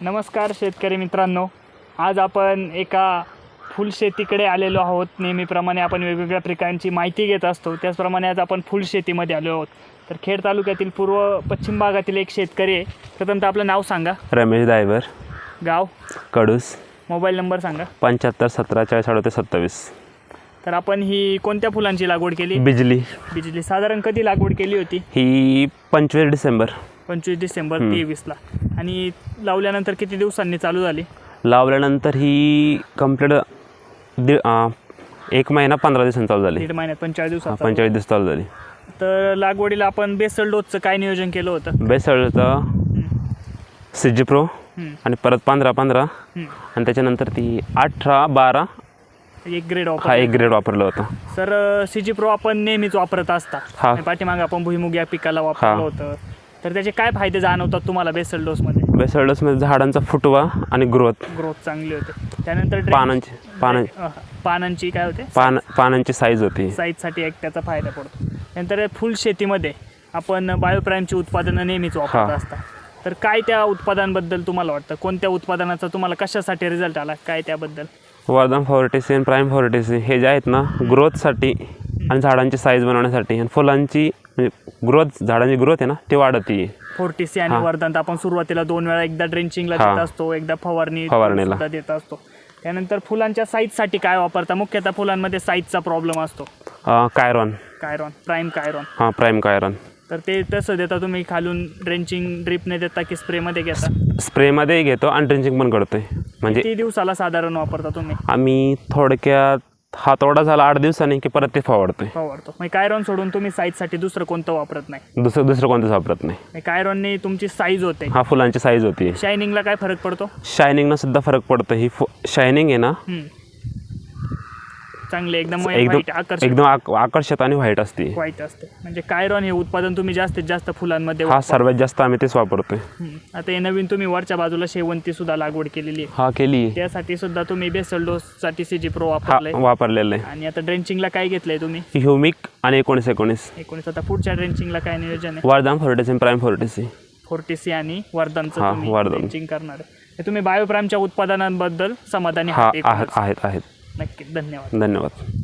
नमस्कार शेतकरी मित्रांनो. आज आपण एका फुलशेतीकडे आलेलो आहोत. नेहमीप्रमाणे आपण वेगवेगळ्या प्रकारची माहिती घेत असतो. त्याचप्रमाणे आज आपण फुलशेतीमध्ये आलो आहोत. तर खेड तालुक्यातील पूर्व पश्चिम भागातील एक शेतकरी आहे. प्रथमतः आपलं नाव सांगा. रमेश दायवर गाव? कडूस. मोबाईल नंबर सांगा. पंच्याहत्तर सतरा चाळीस अडतीस सत्तावीस. तर आपण ही कोणत्या फुलांची लागवड केली? बिजली. बिजली. साधारण कधी लागवड केली होती? ही पंचवीस डिसेंबर. पंचवीस डिसेंबर. तेवीसला आणि लावल्यानंतर किती दिवसांनी चालू झाली लावल्यानंतर ही कंप्लीट दि अं, एक महिना पंधरा दिवसांनी चालू झाली दीड महिन्यात पंचेचाळीस हा, दिवसात पंचेचाळीस दिवस चालू झाली तर लागवडीला आपण बेसल डोसचं काय नियोजन केलं होतं बेसळचं हम्म. सिजी प्रो हम्म. आणि परत पंधरा पंधरा हम्म. आणि त्याच्यानंतर ती अठरा बारा एक ग्रेड हा ऑफर एक ग्रेड वापरलं होतं सर सी जी प्रो आपण नेहमीच वापरत असता हा. आणि पाठीमागे आपण भुईमुग या पिकाला वापरलं हा. होतं तर त्याचे काय फायदे जाणवतात तुम्हाला बेसल डोसमध्ये? बेसळ डोसमध्ये झाडांचा फुटवा आणि ग्रोथ. ग्रोथ चांगली होते. त्यानंतर ड्रे- पानांची पानां अह, पानांची काय होते? पान पानांची साईज होती. साईजसाठी एक त्याचा फायदा पडतो. त्यानंतर फुल शेतीमध्ये आपण बायोप्राईमची उत्पादनं नेहमीच वापरत हा. असता. तर काय त्या उत्पादनांबद्दल तुम्हाला वाटतं? कोणत्या उत्पादनाचा तुम्हाला कशासाठी रिझल्ट आला? काय त्याबद्दल? वर्धन फॉर्टिसी आणि प्राईम फॉर्टिसी हे जे आहेत ना ग्रोथसाठी आणि झाडांची साईज बनवण्यासाठी आणि फुलांची म्हणजे ग्रोथ झाडांची ग्रोथ आहे ना ती वाढती. फोर्टीसी आणि हा. वर्धंत आपण सुरुवातीला दोन वेळा एकदा ड्रेंचिंगला. देत असतो एकदा फवारणी फवारणीला. सुद्धा देत असतो. त्यानंतर फुलांच्या साईजसाठी काय वापरता? मुख्यतः फुलांमध्ये साईजचा प्रॉब्लेम असतो. कायरॉन. कायरॉन प्राईम कायरॉन. हां प्राईम कायरॉन. तर ते तसं देता तुम्ही खालून ड्रेंचिंग ड्रिपने देता की स्प्रेमध्ये घेता? स्प्रेमध्ये घेतो आणि ड्रिंचिंग पण करतोय. म्हणजे किती दिवसाला साधारण वापरता तुम्ही? आम्ही थोडक्यात हातोडा झाला आठ दिवसांनी की परत ते फवारतोय. कायरॉन सोडून तुम्ही साईजसाठी दुसरं कोणतं वापरत नाही? दुसरं दुसरं कोणतंच वापरत नाही. मग कायरॉनने तुमची साईज होते. हा फुलांची साईज होती. शायनिंगला काय फरक पडतो? शायनिंगनं सुद्धा फरक पडतो. ही फु शायनिंग आहे ना हम्म. चांगले एकदम आकर्षक. एकदम आक- आकर्षक आणि व्हाईट असते. व्हाईट असते. म्हणजे कायरॉन हे उत्पादन तुम्ही जास्तीत जास्त फुलांमध्ये हा. सर्वात जास्त आम्ही तेच वापरतोय. हम्म. आता हे नवीन तुम्ही वरच्या बाजूला शेवंती सुद्धा लागवड केलेली आहे. हा केली. त्यासाठी सुद्धा तुम्ही बेसल डोस साठी सीजी प्रो हा वापरलाय. वापरलेलं आहे आणि आता ड्रेंचिंगला काय घेतलंय तुम्ही? ह्युमिक आणि एकोणीस एकोणीस. एकोणीस. आता पुढच्या ड्रेंचिंगला काय नियोजन आहे? वर्धन फॉर्टिसी प्राईम फॉर्टिसी फोर्टीसी आणि वर्धनचं हा, तुम्ही वर्धन. ड्रेंचिंग करणार आहे. हे तुम्ही बायोप्रामच्या उत्पादनांबद्दल समाधानी हा आहात आहेत एकूणच. आहेत आहेत. नक्की धन्यवाद. धन्यवाद.